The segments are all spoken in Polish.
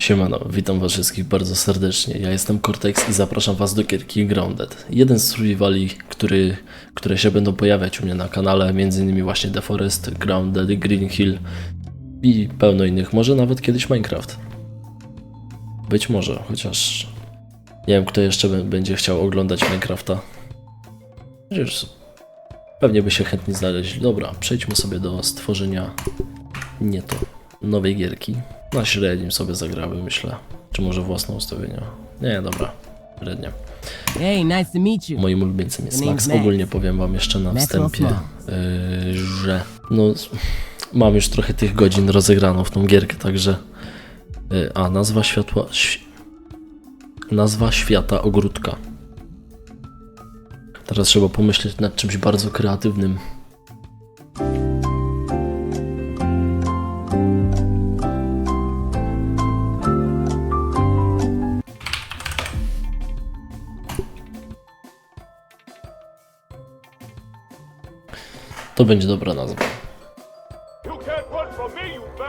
Siemano, witam was wszystkich bardzo serdecznie. Ja jestem Cortex i zapraszam was do gierki Grounded. Jeden z survivali, który, które się będą pojawiać u mnie na kanale, innymi właśnie The Forest, Grounded, Green Hill i pełno innych, może nawet kiedyś Minecraft. Być może, chociaż nie wiem kto jeszcze będzie chciał oglądać Minecrafta. Chociaż pewnie by się chętnie znaleźli. Dobra, przejdźmy sobie do stworzenia nie to nowej gierki. Na średnim sobie zagrały, myślę. Czy może własne ustawienia? Nie, dobra. Średnie. Hey, nice to meet you. Moim ulubieńcem jest Max. Ogólnie powiem wam jeszcze na wstępie, yy, że no, mam już trochę tych godzin rozegraną w tą gierkę, także yy, a nazwa światła ś, nazwa świata ogródka. Teraz trzeba pomyśleć nad czymś bardzo kreatywnym. To będzie dobra nazwa.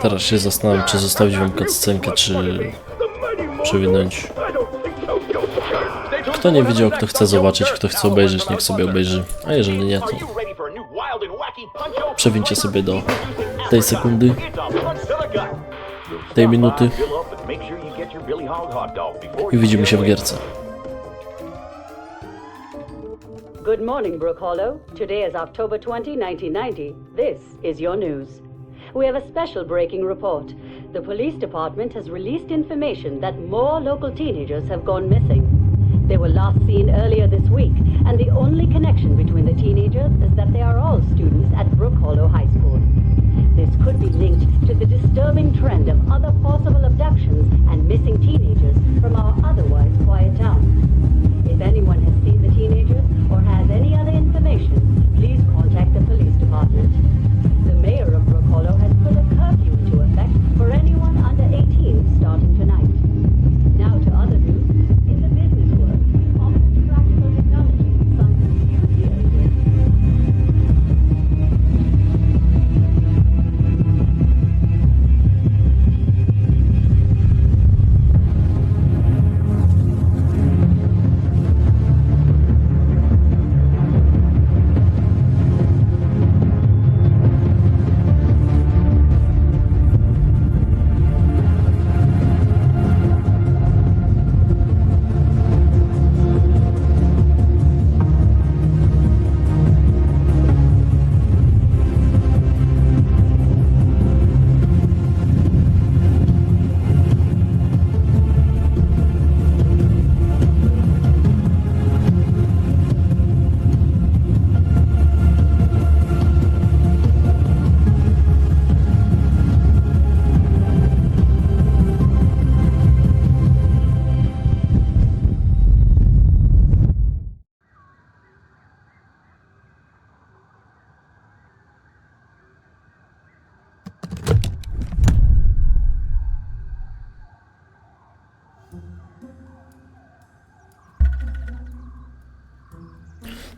Teraz się zastanawiam, czy zostawić wam cutscenkę, czy przewinąć. Kto nie widział, kto chce zobaczyć, kto chce obejrzeć, niech sobie obejrzy. A jeżeli nie, to przewincie sobie do tej sekundy, tej minuty i widzimy się w gierce. Good morning, Brook Hollow. Today is October 20, 1990. This is your news. We have a special breaking report. The police department has released information that more local teenagers have gone missing. They were last seen earlier this week, and the only connection between the teenagers is that they are all students at Brook Hollow High School. This could be linked to the disturbing trend of other possible abductions and missing teenagers from our otherwise quiet town. If anyone destination.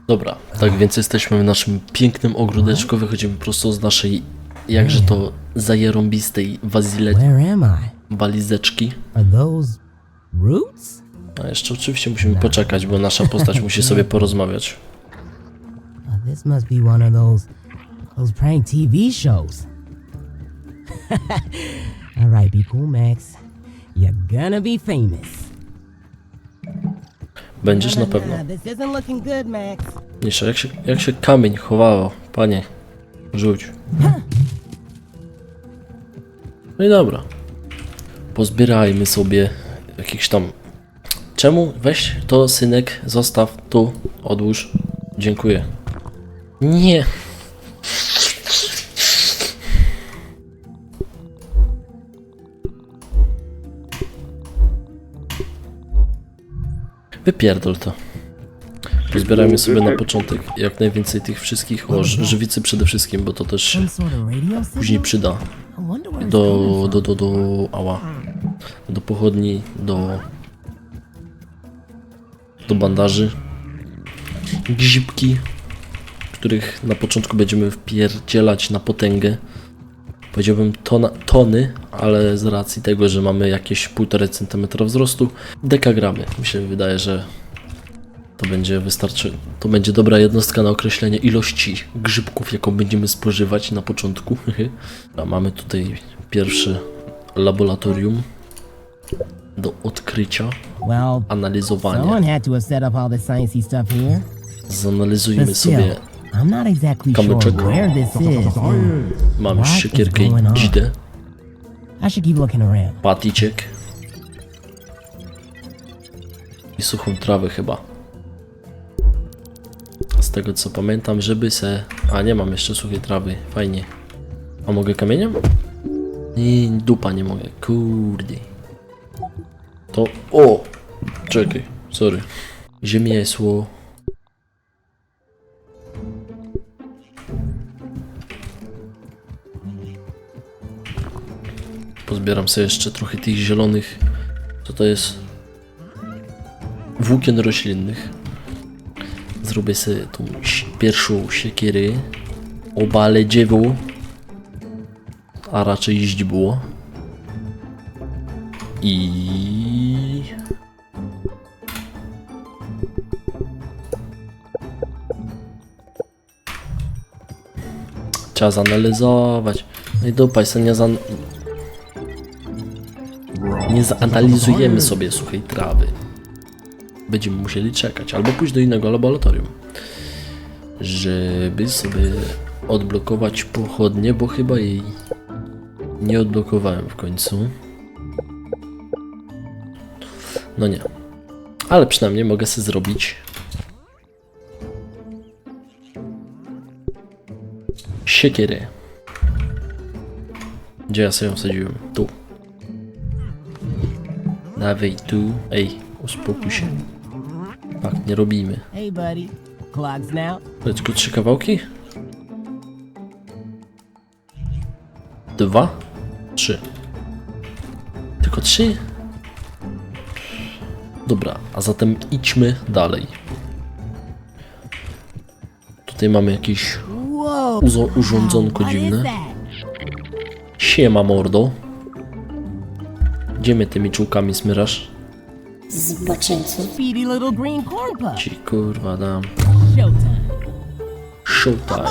Dobra, tak więc jesteśmy w naszym pięknym ogródeczku, wychodzimy prosto z naszej jakże to zajerąbistej wazile, walizeczki. A jeszcze oczywiście musimy poczekać, bo nasza postać musi sobie porozmawiać. This must be one of those those prank TV shows. All right, be cool, Max. You're gonna be famous. Będziesz na pewno. Jeszcze jak się, jak się kamień chowało, panie. Rzuć. No i dobra. Pozbierajmy sobie jakiś tam. Czemu? Weź to, synek, zostaw tu, odłóż. Dziękuję. Nie. Wypierdol to. Pozbierajmy sobie na początek jak najwięcej tych wszystkich, o żywicy przede wszystkim, bo to też się później przyda. Do, do, do, do, ała. Do pochodni, do, do bandaży. Gzipki, których na początku będziemy wpierdzielać na potęgę. Powiedziałbym tona, tony, ale z racji tego, że mamy jakieś 1,5 cm wzrostu, dekagramy. Mi się wydaje, że to będzie wystarczy, to będzie dobra jednostka na określenie ilości grzybków, jaką będziemy spożywać na początku. A mamy tutaj pierwsze laboratorium do odkrycia, analizowania. Zanalizujmy sobie, I'm not exactly sure Kamyczek. where this is. mamy What is siekierkę going i on? dzidę, I should keep looking around. paticek i suchą trawę chyba. Z tego co pamiętam, żeby se... A nie mam jeszcze suchej trawy, fajnie. A mogę kamieniem? Nie, dupa nie mogę, kurde. To... O! Czekaj, sorry. Ziemiesło. Pozbieram sobie jeszcze trochę tych zielonych. Co to jest? Włókien roślinnych. Zrobię sobie tą pierwszą siekierę. Obalę dziewo. A raczej źdźbło. I... Trzeba zanalizować. No i dupa, jestem nie zan... Nie zanalizujemy sobie suchej trawy. Będziemy musieli czekać, albo pójść do innego laboratorium. Żeby sobie odblokować pochodnie, bo chyba jej nie odblokowałem w końcu. No nie. Ale przynajmniej mogę sobie zrobić siekierę. Gdzie ja sobie ją wsadziłem? Tu. Dawaj tu. Ej, uspokój się. Tak, nie robimy. Hey, buddy. Clogs now. Tylko trzy kawałki? Dwa? Trzy. Tylko trzy? Dobra, a zatem idźmy dalej. Tutaj mamy jakieś urządzonko dziwne. Siema mordo. Gdzie mnie tymi czułkami smyrasz? Puff. Ci kurwa dam. Showtime.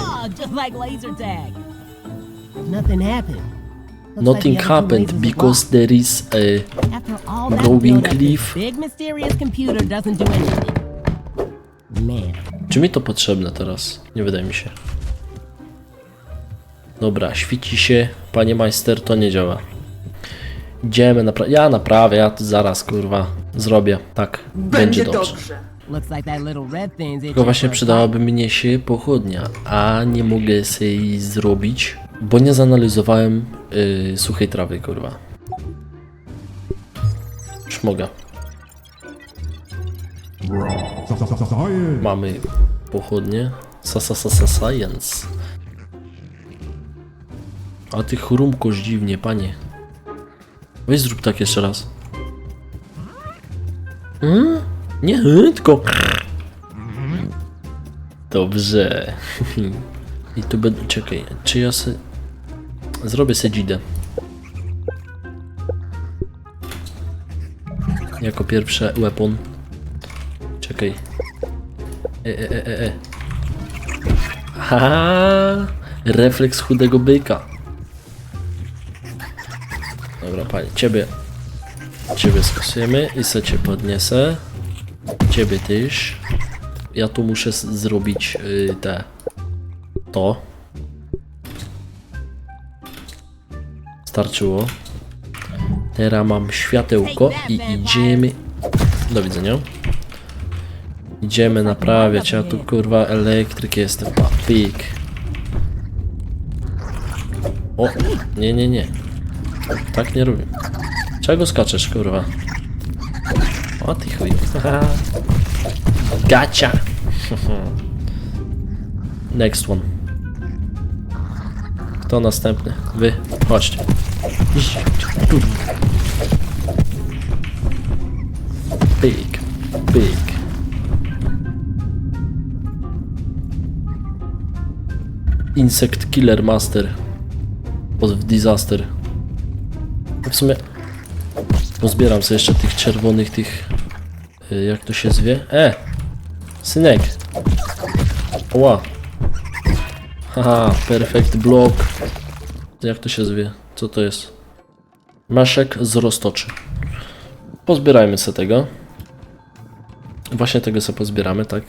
Nothing happened. Because there is a... growing leaf. big mysterious computer doesn't do anything. Man, Czy mi to potrzebne teraz? Nie wydaje mi się. Dobra, świeci się. Panie majster, to nie działa. Idziemy napra- Ja naprawię, ja to zaraz kurwa zrobię. Tak, będzie, dobrze. Tylko właśnie przydałaby mnie się pochodnia, a nie mogę sobie jej zrobić, bo nie zanalizowałem yy, suchej trawy, kurwa. Już mogę. Mamy pochodnie. Sa, sa, sa, sa, science. A ty chrumkoż dziwnie, panie. Weź zrób tak jeszcze raz. Hmm? Nie, hmm, tylko... Dobrze. I tu będę... Czekaj, czy ja se... Zrobię se dzidę. Jako pierwsze weapon. Czekaj. E, e, e, e, e. Haha! Refleks chudego byka. Dobra, panie, ciebie. Ciebie skasujemy i se cię podniesę. Ciebie też. Ja tu muszę zrobić y, te. To. Starczyło. Teraz mam światełko i idziemy. Do widzenia. Idziemy naprawiać. Ja tu kurwa elektryk jestem. A, pik. O, nie, nie, nie. Tak nie robię. Czego skaczesz, kurwa? O ty chuj. Gacia. Next one. Kto następny? Wy. Chodźcie. Big. Big. Insect Killer Master. W disaster. W sumie pozbieram sobie jeszcze tych czerwonych, tych... y, Jak to się zwie? E! Synek! Ła! Haha, perfect block. Jak to się zwie? Co to jest? Maszek z roztoczy. Pozbierajmy sobie tego. Właśnie tego sobie pozbieramy, tak?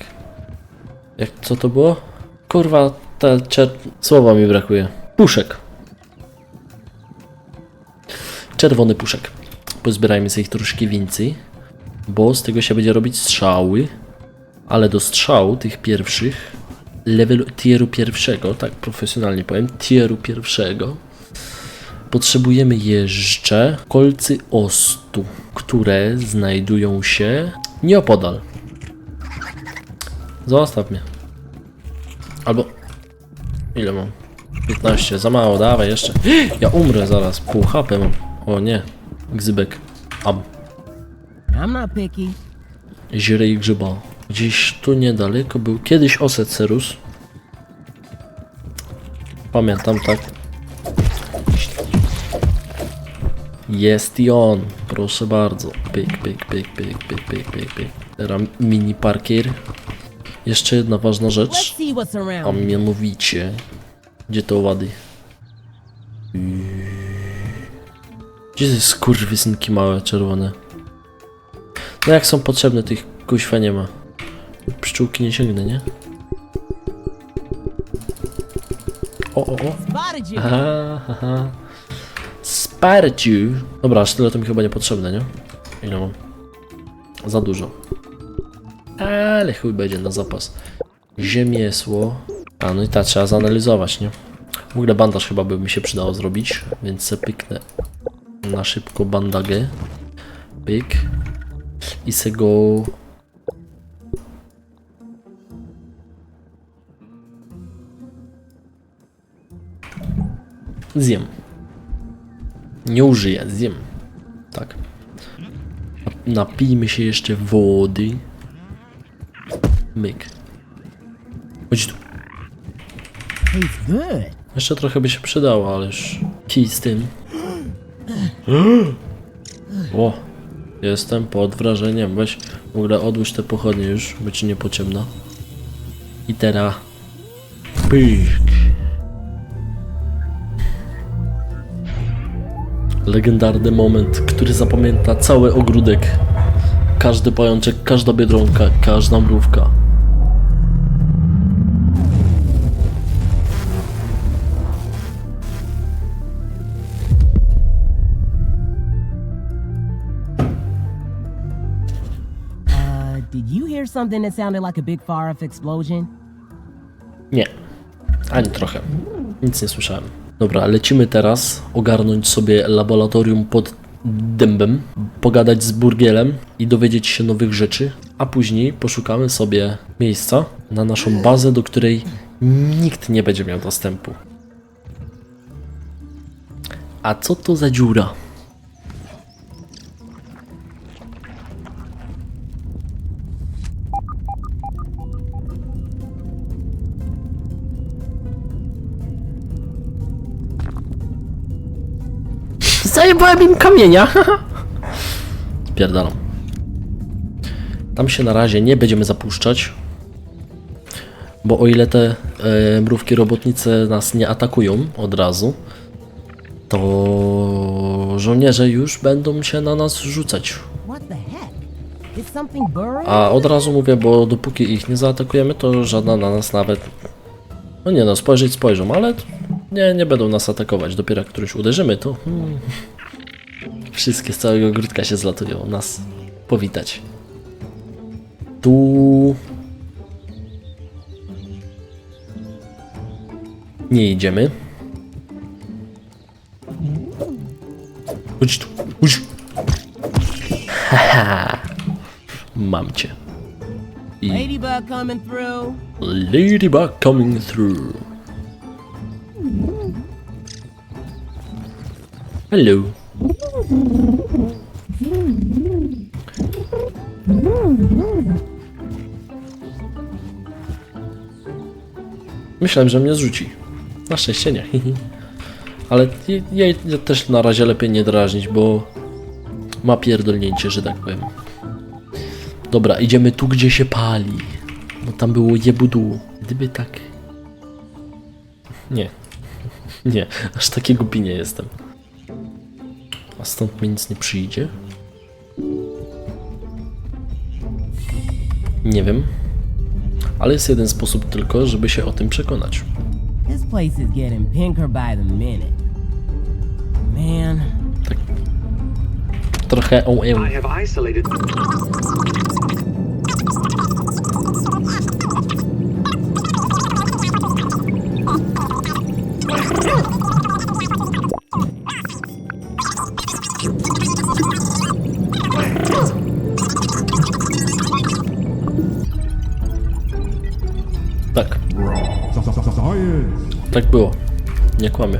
Jak, co to było? Kurwa, te czer... Słowa mi brakuje. Puszek. Czerwony puszek. Pozbierajmy sobie ich troszkę więcej, bo z tego się będzie robić strzały, ale do strzału tych pierwszych, levelu tieru pierwszego, tak profesjonalnie powiem, tieru pierwszego, potrzebujemy jeszcze kolcy ostu, które znajdują się nieopodal. Zostaw mnie. Albo... Ile mam? 15, za mało, dawaj jeszcze. Ja umrę zaraz, pół HP mam. O nie, gzybek. Am. I'm not picky. Źrej grzyba. Gdzieś tu niedaleko był kiedyś oset Cerus. Pamiętam, tak? Jest i on. Proszę bardzo. Pyk, pyk, pyk, pyk, pyk, pyk, pyk, pyk. Teraz mini parkier. Jeszcze jedna ważna rzecz. A mianowicie... Gdzie to łady? Gdzie te skurwysynki małe, czerwone? No jak są potrzebne, tych kuźwa nie ma. Pszczółki nie sięgnę, nie? O, o, o. You. Aha, aha. Sparciu. Dobra, aż tyle to mi chyba niepotrzebne, nie? Ile mam? Za dużo. Ale chuj będzie na zapas. Ziemiesło. A, no i tak trzeba zanalizować, nie? W ogóle bandaż chyba by mi się przydało zrobić, więc se pyknę na szybko bandagę. Pyk. I se go... Zjem. Nie użyję, zjem. Tak. Napijmy się jeszcze wody. Myk. Chodź tu. Jeszcze trochę by się przydało, ale już kij z tym. O, jestem pod wrażeniem. Weź w ogóle odłóż te pochodnie już, bo ci nie pociemna. I teraz... Pyk. Legendarny moment, który zapamięta cały ogródek. Każdy pajączek, każda biedronka, każda mrówka. Did you hear something that sounded like a big explosion? Nie, ani trochę. Nic nie słyszałem. Dobra, lecimy teraz ogarnąć sobie laboratorium pod dębem, pogadać z Burgielem i dowiedzieć się nowych rzeczy, a później poszukamy sobie miejsca na naszą bazę, do której nikt nie będzie miał dostępu. A co to za dziura? Zajebałem im kamienia. Spierdalam. Tam się na razie nie będziemy zapuszczać. Bo o ile te e, mrówki robotnice nas nie atakują od razu, to żołnierze już będą się na nas rzucać. A od razu mówię, bo dopóki ich nie zaatakujemy, to żadna na nas nawet. No nie no, spojrzeć spojrzą, ale nie, nie będą nas atakować. Dopiero jak któryś uderzymy, to. Hmm, wszystkie z całego ogródka się zlatują nas powitać. Tu. Nie idziemy. Chodź tu, chodź. Haha. Mam cię. I Ladybug coming through. Ladybug coming through. Hello. Myślałem, że mnie zrzuci. Na szczęście nie. Ale jej też na razie lepiej nie drażnić, bo ma pierdolnięcie, że tak powiem. Dobra, idziemy tu, gdzie się pali. Bo tam było jebudu. Gdyby tak... Nie. Nie, aż taki głupi nie jestem. A stąd mi nic nie przyjdzie? Nie wiem. Ale jest jeden sposób tylko, żeby się o tym przekonać. This place is getting pinker by the minute. Man, Trochę o I have isolated. Tak było. Nie kłamię.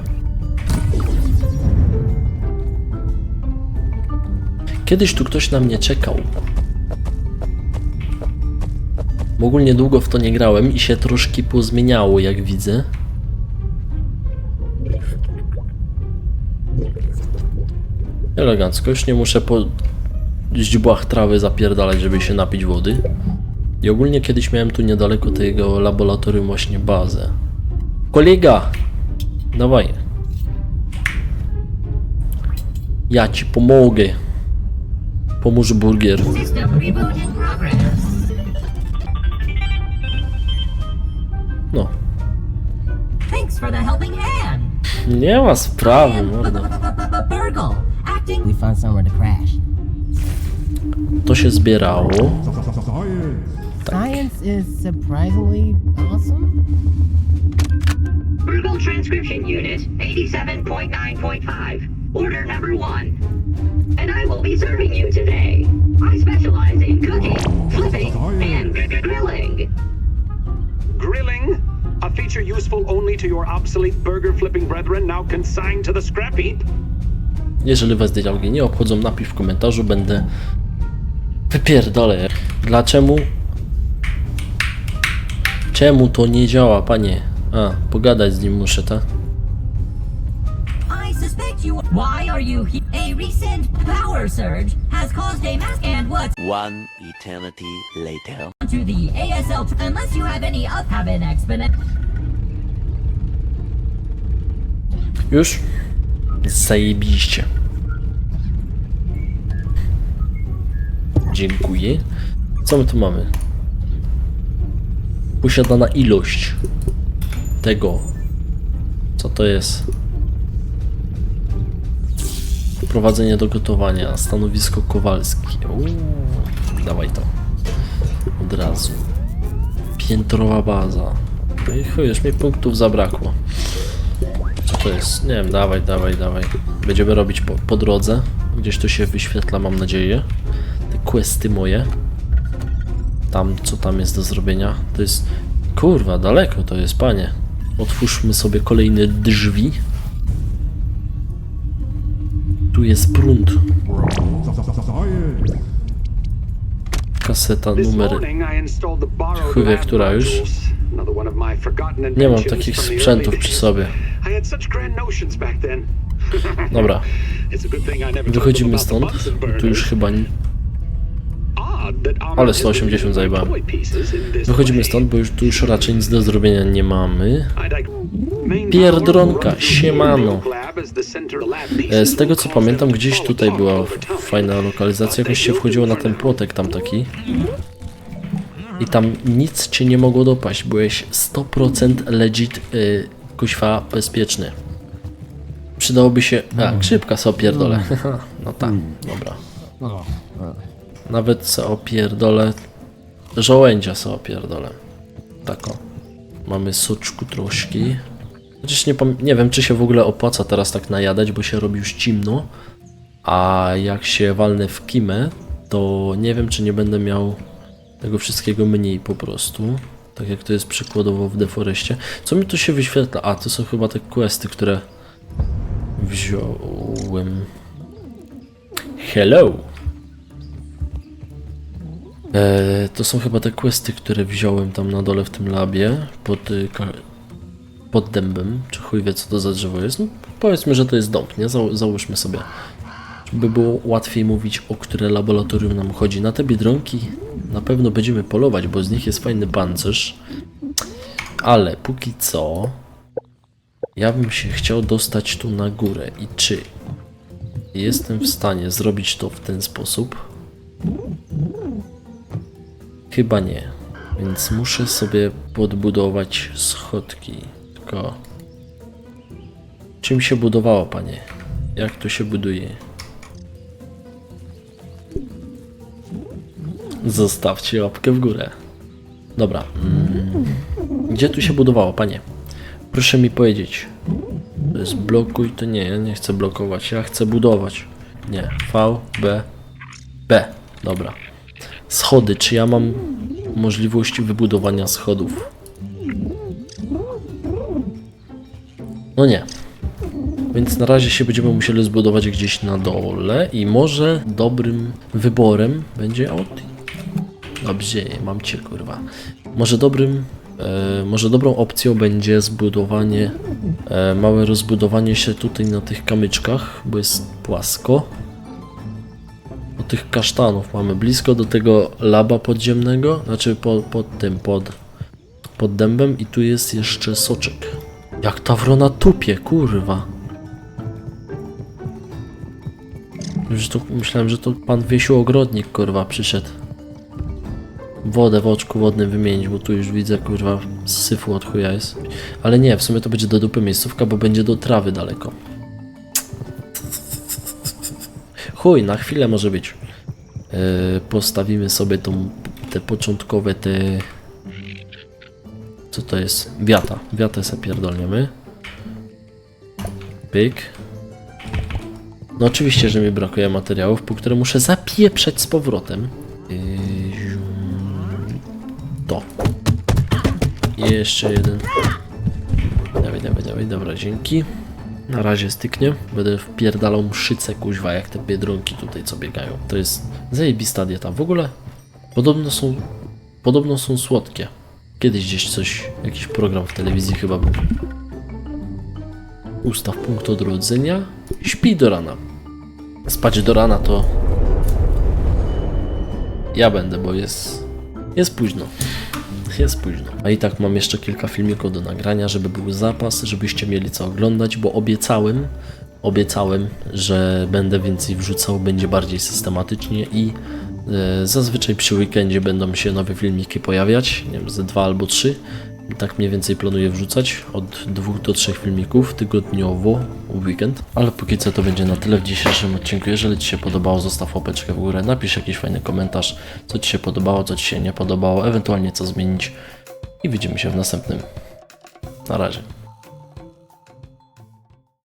Kiedyś tu ktoś na mnie czekał. Ogólnie długo w to nie grałem i się troszkę pozmieniało, jak widzę. Elegancko, już nie muszę po źdźbłach trawy zapierdalać, żeby się napić wody. I ogólnie kiedyś miałem tu niedaleko tego laboratorium właśnie bazę. Kolega! Dawaj. Ja ci pomogę. Pomóż progress. No. Nie ma sprawy, somewhere to się zbierało. Science is surprisingly awesome. Burgle Transcription Unit 87.9.5. Order number one. And I will be serving you today. I specialize in cooking, flipping, oh, and gr- gr- grilling. Grilling, a feature useful only to your obsolete burger flipping brethren now consigned to the scrap heap. Jeżeli was dialogi nie obchodzą, napisz w komentarzu, będę wypierdolę. Dlaczego? Czemu to nie działa, panie? A, pogadać z nim muszę, tak? I suspect you. Why are you here? A recent power surge has caused a mass and what's One eternity later. to the ASL. Unless you have any up, have an exponent. Już? Zajebiście. Dziękuję. Co my tu mamy? Posiadana ilość tego. Co to jest? Prowadzenie do gotowania. Stanowisko kowalskie. Uuu, dawaj to. Od razu. Piętrowa baza. No i chuj, już mi punktów zabrakło. Co to jest? Nie wiem, dawaj, dawaj, dawaj. Będziemy robić po, po drodze. Gdzieś to się wyświetla, mam nadzieję. Te questy moje. Tam, co tam jest do zrobienia. To jest... Kurwa, daleko to jest, panie. Otwórzmy sobie kolejne drzwi. Tu jest prąd. Kaseta numer... Chuj która już. Nie mam takich sprzętów przy sobie. Dobra, wychodzimy stąd. Tu już chyba... Ale isn't 180 using my zajebałem. Wychodzimy stąd, bo już tu już raczej nic do zrobienia nie mamy. Pierdronka, siemano. E, Z tego co pamiętam, gdzieś tutaj była fajna lokalizacja, jakoś się wchodziło na ten płotek tam taki. I tam nic cię nie mogło dopaść, byłeś 100% legit y, kuźwa bezpieczny. Przydałoby się... A, grzybka sobie opierdolę. no tak, dobra. Nawet se opierdolę... Żołędzia se opierdolę. Tak o. Mamy soczku troszki. Chociaż nie, nie wiem, czy się w ogóle opłaca teraz tak najadać, bo się robi już cimno. A jak się walnę w kimę, to nie wiem, czy nie będę miał tego wszystkiego mniej po prostu. Tak jak to jest przykładowo w Deforestie. Co mi tu się wyświetla? A, to są chyba te questy, które wziąłem. Hello! Eee, to są chyba te questy, które wziąłem tam na dole w tym labie pod, y, pod dębem, czy chuj wie co to za drzewo jest. No, powiedzmy, że to jest dom, nie? Zał, załóżmy sobie. Żeby było łatwiej mówić, o które laboratorium nam chodzi. Na te biedronki na pewno będziemy polować, bo z nich jest fajny pancerz. Ale póki co, ja bym się chciał dostać tu na górę. I czy jestem w stanie zrobić to w ten sposób? Chyba nie. Więc muszę sobie podbudować schodki. Tylko. Czym się budowało, panie? Jak to się buduje? Zostawcie łapkę w górę. Dobra. Mm. Gdzie tu się budowało, panie? Proszę mi powiedzieć. To jest blokuj, to nie, ja nie chcę blokować, ja chcę budować. Nie, V, B, B. Dobra. Schody, czy ja mam możliwość wybudowania schodów? No nie. Więc na razie się będziemy musieli zbudować gdzieś na dole i może dobrym wyborem będzie Audi. Dobrze, mam cię kurwa. Może dobrym, e, może dobrą opcją będzie zbudowanie, e, małe rozbudowanie się tutaj na tych kamyczkach, bo jest płasko. Tych kasztanów mamy blisko do tego laba podziemnego, znaczy po, pod tym, pod, pod dębem i tu jest jeszcze soczek. Jak ta wrona tupie, kurwa. Już to, myślałem, że to pan Wiesiu Ogrodnik, kurwa, przyszedł. Wodę w oczku wodnym wymienić, bo tu już widzę, kurwa, syfu od chuja jest. Ale nie, w sumie to będzie do dupy miejscówka, bo będzie do trawy daleko. Chuj, na chwilę może być. Yy, postawimy sobie tą, te początkowe, te... Co to jest? Wiata. Wiatę sobie pierdolniemy. Pyk. No oczywiście, że mi brakuje materiałów, po które muszę zapieprzeć z powrotem. Yy, to. Jeszcze jeden. Dawaj, dawaj, dawaj, dobra, dzięki. Na razie styknie. Będę wpierdalał mszyce kuźwa, jak te biedronki tutaj co biegają. To jest zajebista dieta. W ogóle podobno są, podobno są słodkie. Kiedyś gdzieś coś, jakiś program w telewizji chyba był. Ustaw punkt odrodzenia. Śpi do rana. Spać do rana to ja będę, bo jest jest późno. Jest późno. A i tak mam jeszcze kilka filmików do nagrania, żeby był zapas, żebyście mieli co oglądać, bo obiecałem, obiecałem, że będę więcej wrzucał, będzie bardziej systematycznie i e, zazwyczaj przy weekendzie będą się nowe filmiki pojawiać, nie wiem, ze dwa albo trzy. Tak mniej więcej planuję wrzucać od dwóch do trzech filmików tygodniowo w weekend. Ale póki co to będzie na tyle w dzisiejszym odcinku. Jeżeli Ci się podobało, zostaw łapeczkę w górę, napisz jakiś fajny komentarz, co Ci się podobało, co Ci się nie podobało, ewentualnie co zmienić. I widzimy się w następnym. Na razie.